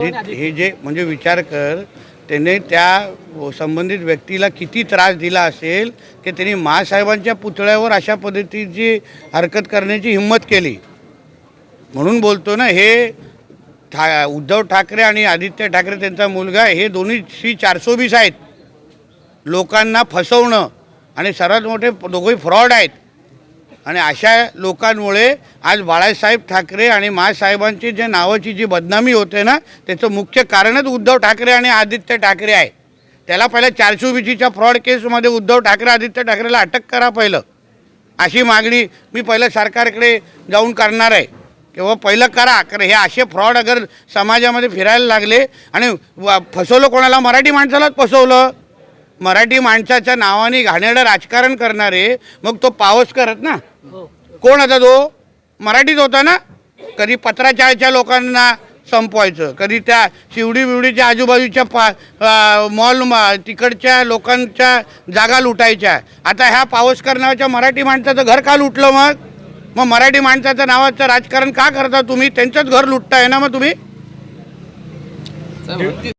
हे हे जे म्हणजे विचार कर त्याने त्या संबंधित व्यक्तीला किती त्रास दिला असेल की त्यांनी महासाहेबांच्या पुतळ्यावर अशा पद्धतीची हरकत करण्याची हिंमत केली. म्हणून बोलतो ना हे ठा उद्धव ठाकरे आणि आदित्य ठाकरे त्यांचा मुलगा हे दोन्ही श्री चारसो बीस आहेत. लोकांना फसवणं आणि सर्वात मोठे दोघंही फ्रॉड आहेत. आणि अशा लोकांमुळे आज बाळासाहेब ठाकरे आणि महासाहेबांची जे नावाची जी बदनामी होते ना त्याचं मुख्य कारणच उद्धव ठाकरे आणि आदित्य ठाकरे आहे. त्याला पहिल्या चारशे बीसीच्या फ्रॉड केसमध्ये उद्धव ठाकरे आदित्य ठाकरेला अटक करा पहिलं. अशी मागणी मी पहिलं सरकारकडे जाऊन करणार आहे. किंवा पहिलं करा कारण हे असे फ्रॉड अगर समाजामध्ये फिरायला लागले आणि व- फसवलं कोणाला? मराठी माणसालाच फसवलं. मराठी माणसाच्या नावाने घाणेरडं राजकारण करणारे मग तो पावस करत ना? कोण होता तो? मराठीच होता ना? कधी पत्राचाळच्या लोकांना संपवायचं कधी त्या शिवडी बिवडीच्या आजूबाजूच्या पा मॉल म- तिकडच्या लोकांच्या जागा लुटायच्या. आता ह्या पावसकर नावाच्या मराठी माणसाचं घर का लुटलं मग? मग मराठी माणसाचं नावाचं राजकारण का करता तुम्ही? त्यांचंच घर लुटताय ना मग तुम्ही?